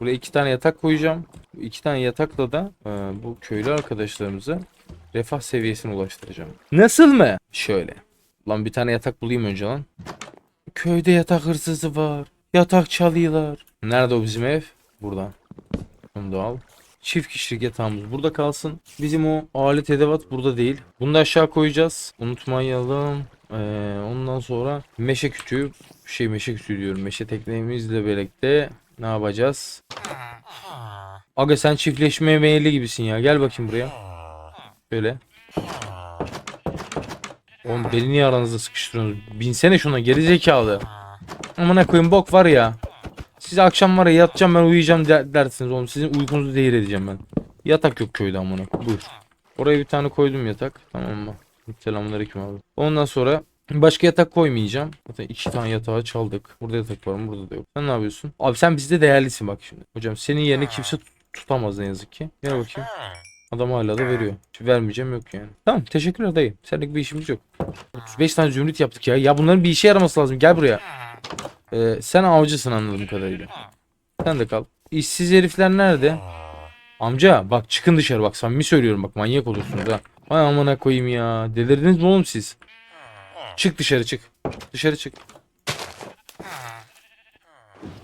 Buraya iki tane yatak koyacağım. Bu iki tane yatakla da e, bu köylü arkadaşlarımızı refah seviyesine ulaştıracağım. Nasıl mı? Şöyle. Lan bir tane yatak bulayım önce lan. Köyde yatak hırsızı var. Yatak çalıyorlar. Nerede o bizim ev? Burada. Onu da al. Çift kişilik yatağımız burada kalsın. Bizim o alet edevat burada değil. Bunu da aşağı koyacağız. Unutmayalım. Ee, ondan sonra meşe kütüğü şey meşe kütüğü diyorum. Meşe teknemizle birlikte ne yapacağız? Aga sen çiftleşmeye meyilli gibisin ya. Gel bakayım buraya. Böyle. Oğlum beni niye aranızda sıkıştırıyorsunuz? Binsene şuna geri zekalı. Amına koyayım bok var ya. Size akşam var ya yatacağım ben uyuyacağım der- dersiniz oğlum. Sizin uykunuzu zehir edeceğim ben. Yatak yok köyde amına. Buyur. Oraya bir tane koydum yatak. Tamam mı? Selamünaleyküm abi. Ondan sonra başka yatak koymayacağım. Zaten iki tane yatağı çaldık. Burada yatak var mı? Burada da yok. Sen ne yapıyorsun? Abi sen bizde değerlisin bak şimdi. Hocam senin yerini kimse tut- tutamaz ne yazık ki. Gel bakayım. Adam hala da veriyor. Hiç vermeyeceğim yok yani. Tamam teşekkürler dayı. Seninle bir işimiz yok. 35 tane zümrüt yaptık ya. Ya bunların bir işe yaraması lazım. Gel buraya. Ee, sen avcısın anladığım kadarıyla. Sen de kal. İşsiz herifler nerede? Amca bak çıkın dışarı bak samimi söylüyorum bak manyak olursunuz ha. Vay amına koyayım ya. Delirdiniz mi oğlum siz? Çık dışarı çık. Dışarı çık.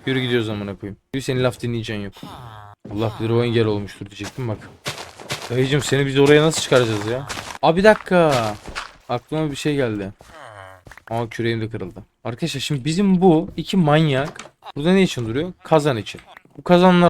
Yürü gidiyoruz amına koyayım. Yürü senin laf dinleyeceğin yok. Allah bilir o engel olmuştur diyecektim bak. Dayıcım seni biz oraya nasıl çıkaracağız ya? Aa bir dakika. Aklıma bir şey geldi. Aa küreğim de kırıldı. Arkadaşlar şimdi bizim bu iki manyak burada ne için duruyor? Kazan için. Bu kazanlar